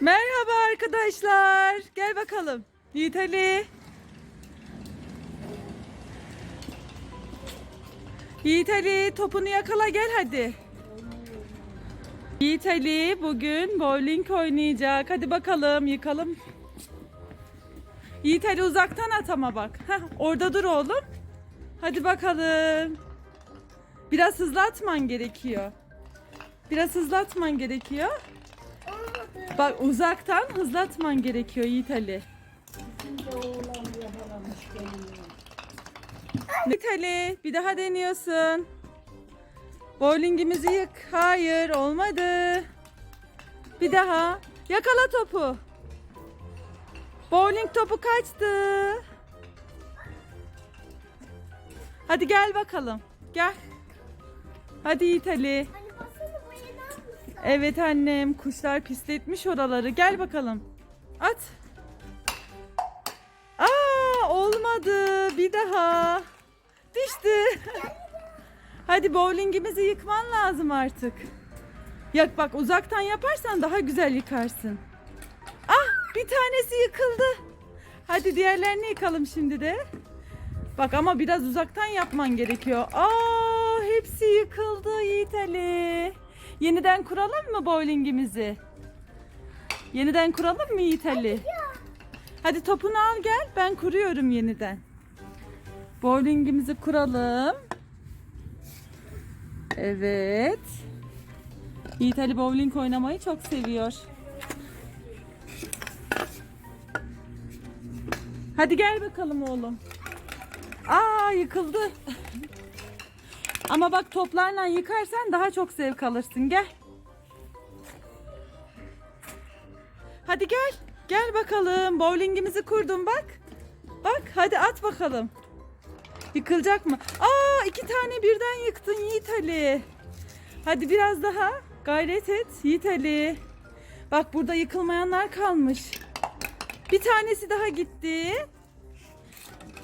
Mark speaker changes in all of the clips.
Speaker 1: Merhaba arkadaşlar. Gel bakalım. Yiğit Ali. Yiğit Ali topunu yakala gel hadi. Yiğit Ali bugün bowling oynayacak. Hadi bakalım yıkalım. Yiğit Ali uzaktan at ama bak. Heh, orada dur oğlum. Hadi bakalım. Biraz hızlı atman gerekiyor. Biraz hızlı atman gerekiyor. Bak uzaktan hızlı atman gerekiyor Yiğit Ali. Yiğit Ali bir daha deniyorsun. Bowlingimizi yık. Hayır olmadı. Bir daha. Yakala topu. Bowling topu kaçtı. Hadi gel bakalım. Gel. Hadi Yiğit Ali.
Speaker 2: Hani baksana bu yeni almışlar.
Speaker 1: Evet annem kuşlar pisletmiş oraları. Gel bakalım. At. Aa olmadı. Bir daha. Düştü. Hadi bowlingimizi yıkman lazım artık. Yak bak uzaktan yaparsan daha güzel yıkarsın. Ah bir tanesi yıkıldı. Hadi diğerlerini yıkalım şimdi de. Bak ama biraz uzaktan yapman gerekiyor. Aa hepsi yıkıldı Yiğit Ali. Yeniden kuralım mı bowlingimizi? Yeniden kuralım mı Yiğit Ali? Hadi topunu al gel. Ben kuruyorum yeniden. Bowlingimizi kuralım. Evet. Yiğit Ali bowling oynamayı çok seviyor. Hadi gel bakalım oğlum. Aa yıkıldı. Ama bak toplarla yıkarsan daha çok zevk alırsın. Gel. Hadi gel. Gel bakalım. Bowlingimizi kurdum bak. Bak hadi at bakalım. Yıkılacak mı? Aa iki tane birden yıktın Yiğit Ali. Hadi biraz daha gayret et Yiğit Ali. Bak burada yıkılmayanlar kalmış. Bir tanesi daha gitti.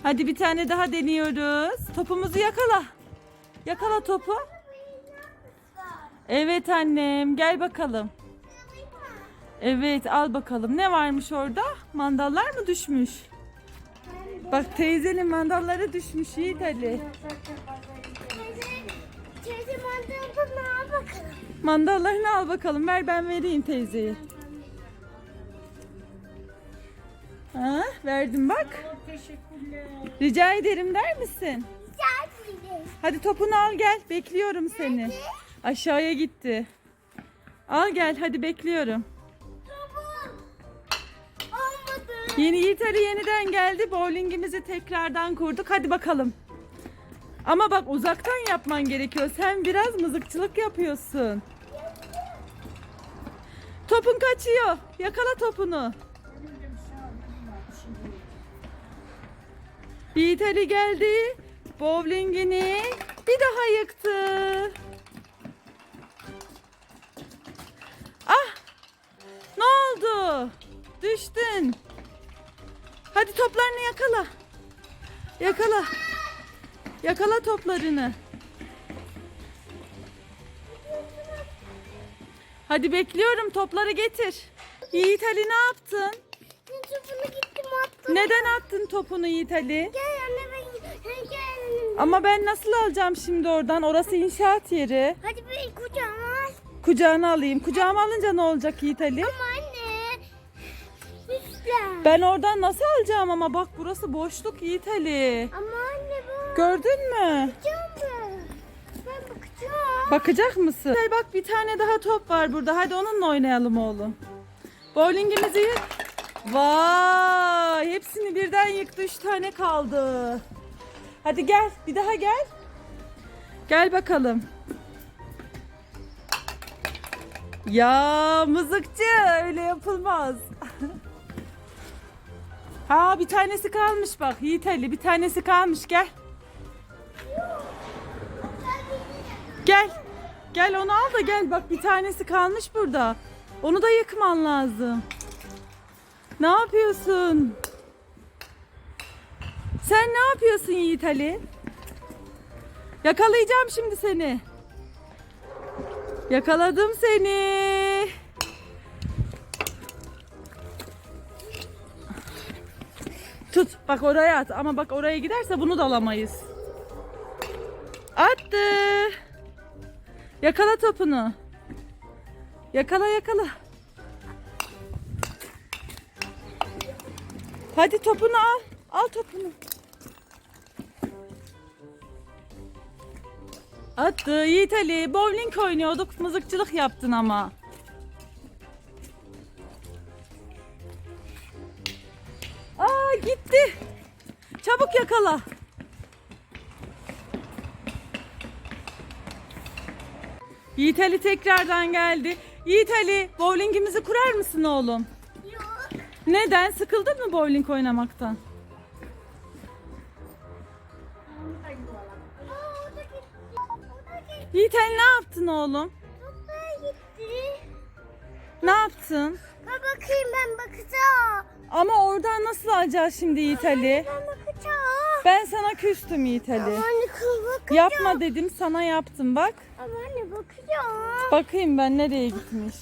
Speaker 1: Hadi bir tane daha deniyoruz. Topumuzu yakala. Yakala topu. Evet annem gel bakalım. Evet al bakalım. Ne varmış orada? Mandallar mı düşmüş? Bak teyzenin mandalları düşmüş Yiğit Ali.
Speaker 2: Teyze, ne al bakalım.
Speaker 1: Mandallarını al bakalım. Ver ben vereyim teyzeye. Ha, verdim bak.
Speaker 3: Teşekkürler.
Speaker 1: Rica ederim der misin? Hadi topunu al gel. Bekliyorum seni. Aşağıya gitti. Al gel hadi bekliyorum. Yeni Yiğit Ali yeniden geldi. Bowlingimizi tekrardan kurduk. Hadi bakalım. Ama bak uzaktan yapman gerekiyor. Sen biraz mızıkçılık yapıyorsun. Topun kaçıyor. Yakala topunu. Yiğit Ali geldi. Bowlingini bir daha yıktı. Ah! Ne oldu? Düştün. Hadi toplarını yakala. Yakala. Yakala toplarını. Hadi bekliyorum topları getir. Yiğit Ali ne yaptın?
Speaker 2: Bunu gittim attım.
Speaker 1: Neden attın topunu Yiğit Ali?
Speaker 2: Gel anne ben Hadi gel anne.
Speaker 1: Ama ben nasıl alacağım şimdi oradan? Orası inşaat yeri.
Speaker 2: Hadi bir kucağıma al.
Speaker 1: Kucağına alayım. Kucağıma alınca ne olacak Yiğit Ali?
Speaker 2: Ama anne. Lütfen.
Speaker 1: Ben oradan nasıl alacağım ama bak burası boşluk Yiğit Ali.
Speaker 2: Ama anne bu.
Speaker 1: Gördün mü?
Speaker 2: Bakacağım ben. Ben bakacağım.
Speaker 1: Bakacak mısın? Gel bak bir tane daha top var burada. Hadi onunla oynayalım oğlum. Bowlingimizi yık. Vay! Hepsini birden yıktı. Üç tane kaldı. Hadi gel. Bir daha gel. Gel bakalım. Ya mızıkçı öyle yapılmaz. ha bir tanesi kalmış bak Yiğit Ali bir tanesi kalmış gel. Gel. Gel onu al da gel. Bak bir tanesi kalmış burada. Onu da yıkman lazım. Ne yapıyorsun? Sen ne yapıyorsun Yiğit Ali? Yakalayacağım şimdi seni. Yakaladım seni. Tut. Bak oraya at. Ama bak oraya giderse bunu da alamayız. Attı. Yakala topunu. Yakala yakala. Hadi topunu al. Al topunu. Attı. Yiğit Ali. Bowling oynuyorduk. Mızıkçılık yaptın ama. Aa gitti. Çabuk yakala. Yiğit Ali tekrardan geldi. Yiğit Ali bowlingimizi kurar mısın oğlum?
Speaker 2: Yok.
Speaker 1: Neden? Sıkıldın mı bowling oynamaktan?
Speaker 2: O da gitti.
Speaker 1: Yiğit Ali ne yaptın oğlum?
Speaker 2: Toplar gitti.
Speaker 1: Ne yaptın?
Speaker 2: Ben bakayım ben bakacağım.
Speaker 1: Ama oradan nasıl alacağız şimdi Yiğit Ali?
Speaker 2: Ben bakacağım.
Speaker 1: Ben sana küstüm Yiğit Ali.
Speaker 2: Anne kız bakacağım.
Speaker 1: Yapma dedim sana yaptım bak.
Speaker 2: Ama anne bakacağım.
Speaker 1: Bakayım ben nereye gitmiş.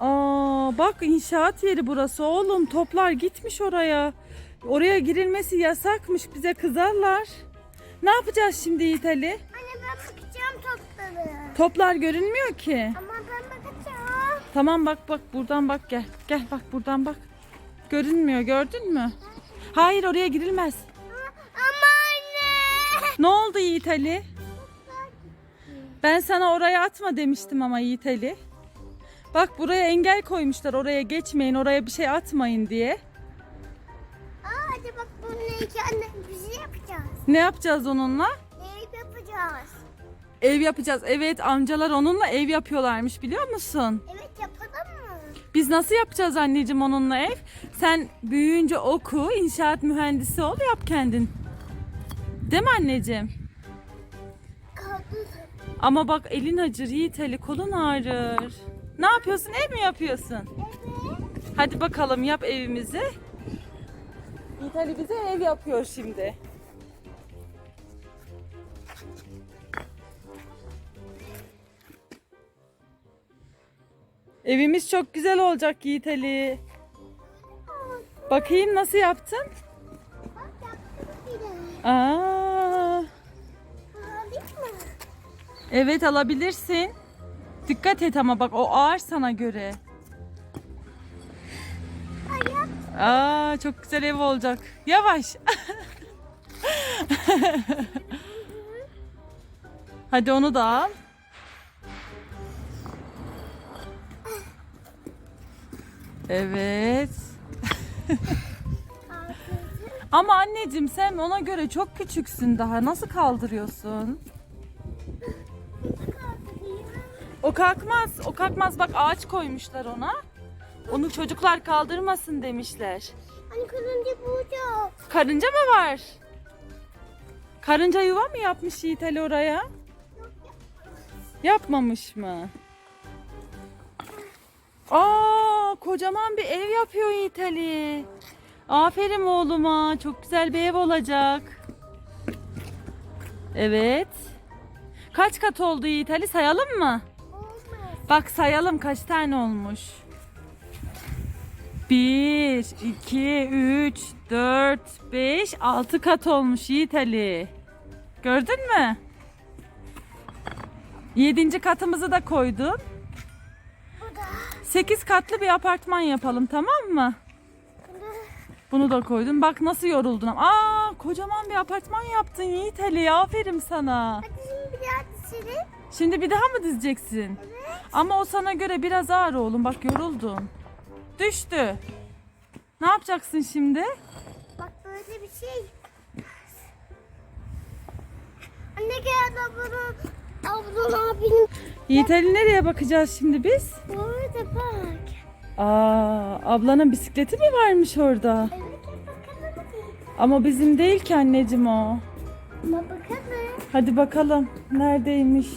Speaker 1: Aa bak inşaat yeri burası oğlum. Toplar gitmiş oraya. Oraya girilmesi yasakmış. Bize kızarlar. Ne yapacağız şimdi Yiğit Ali?
Speaker 2: Anne ben bakacağım topları.
Speaker 1: Toplar görünmüyor ki.
Speaker 2: Ama ben bakacağım.
Speaker 1: Tamam bak bak buradan bak gel. Gel bak buradan bak. Görünmüyor gördün mü? Hayır oraya girilmez.
Speaker 2: Ama anne.
Speaker 1: Ne oldu Yiğit Ali? Ben sana oraya atma demiştim ama Yiğit Ali. Bak buraya engel koymuşlar. Oraya geçmeyin, oraya bir şey atmayın diye.
Speaker 2: Aa hadi bak bununla iki anne şey yapacağız.
Speaker 1: Ne yapacağız onunla?
Speaker 2: Ev yapacağız.
Speaker 1: Ev yapacağız. Evet amcalar onunla ev yapıyorlarmış biliyor musun?
Speaker 2: Evet yapalım mı?
Speaker 1: Biz nasıl yapacağız anneciğim onunla ev? Sen büyüyünce oku, inşaat mühendisi ol, yap kendin. Değil mi anneciğim?
Speaker 2: Kaldı.
Speaker 1: Ama bak elin acır Yiğit Ali, kolun ağrır. Ne yapıyorsun? Ev mi yapıyorsun?
Speaker 2: Evet.
Speaker 1: Hadi bakalım yap evimizi. Yiğit Ali bize ev yapıyor şimdi. Evimiz çok güzel olacak Yiğit Ali. Bakayım nasıl yaptın? Aa, evet alabilirsin. Dikkat et ama bak o ağır sana göre. Aa çok güzel ev olacak. Yavaş. Hadi onu da al. Evet. Ama anneciğim sen ona göre çok küçüksün daha. Nasıl kaldırıyorsun? O kalkmaz. O kalkmaz. Bak ağaç koymuşlar ona. Onu çocuklar kaldırmasın demişler.
Speaker 2: Hani kırınca burada.
Speaker 1: Karınca mı var? Karınca yuva mı yapmış Yiğit Ali oraya? Yapmamış mı? Aa, kocaman bir ev yapıyor Yiğit Ali. Aferin oğluma. Çok güzel bir ev olacak. Evet. Kaç kat oldu Yiğit Ali sayalım mı?
Speaker 2: Olmaz.
Speaker 1: Bak sayalım kaç tane olmuş. 1, 2, 3, 4, 5, 6 kat olmuş Yiğit Ali. Gördün mü? 7. katımızı da koydun.
Speaker 2: Bu da.
Speaker 1: 8 katlı bir apartman yapalım tamam mı? Bunu da koydum. Bak nasıl yoruldun. Aa, kocaman bir apartman yaptın Yiğit Ali. Aferin sana.
Speaker 2: Hadi şimdi bir daha dişelim.
Speaker 1: Şimdi bir daha mı dizeceksin? Ama o sana göre biraz ağır oğlum. Bak yoruldun. Düştü. Ne yapacaksın şimdi?
Speaker 2: Bak böyle bir şey. Anne gel ablanın. Ablan abinin.
Speaker 1: Yiğit Ali nereye bakacağız şimdi biz?
Speaker 2: Orada bak.
Speaker 1: Aa, ablanın bisikleti mi varmış orada?
Speaker 2: Evet bakalım.
Speaker 1: Ama bizim değil ki anneciğim o.
Speaker 2: Ama bakalım.
Speaker 1: Hadi bakalım neredeymiş.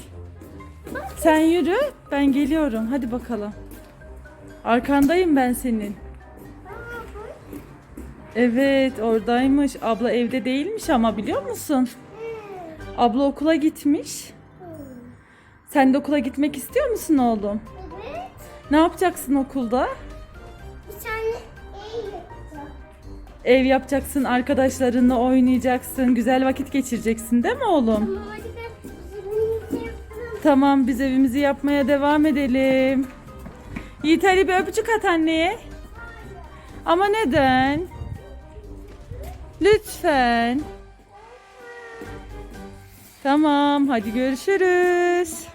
Speaker 1: Sen yürü ben geliyorum hadi bakalım. Arkandayım ben senin. Evet oradaymış. Abla evde değilmiş ama biliyor musun? Abla okula gitmiş. Sen de okula gitmek istiyor musun oğlum?
Speaker 2: Evet.
Speaker 1: Ne yapacaksın okulda?
Speaker 2: Bir tane ev yapacağım.
Speaker 1: Ev yapacaksın, arkadaşlarınla oynayacaksın, güzel vakit geçireceksin değil mi oğlum?
Speaker 2: Ama hadi ben yapalım.
Speaker 1: Tamam biz evimizi yapmaya devam edelim. Yiğit Ali bir öpücük at anneye. Ama neden? Lütfen. Tamam hadi görüşürüz.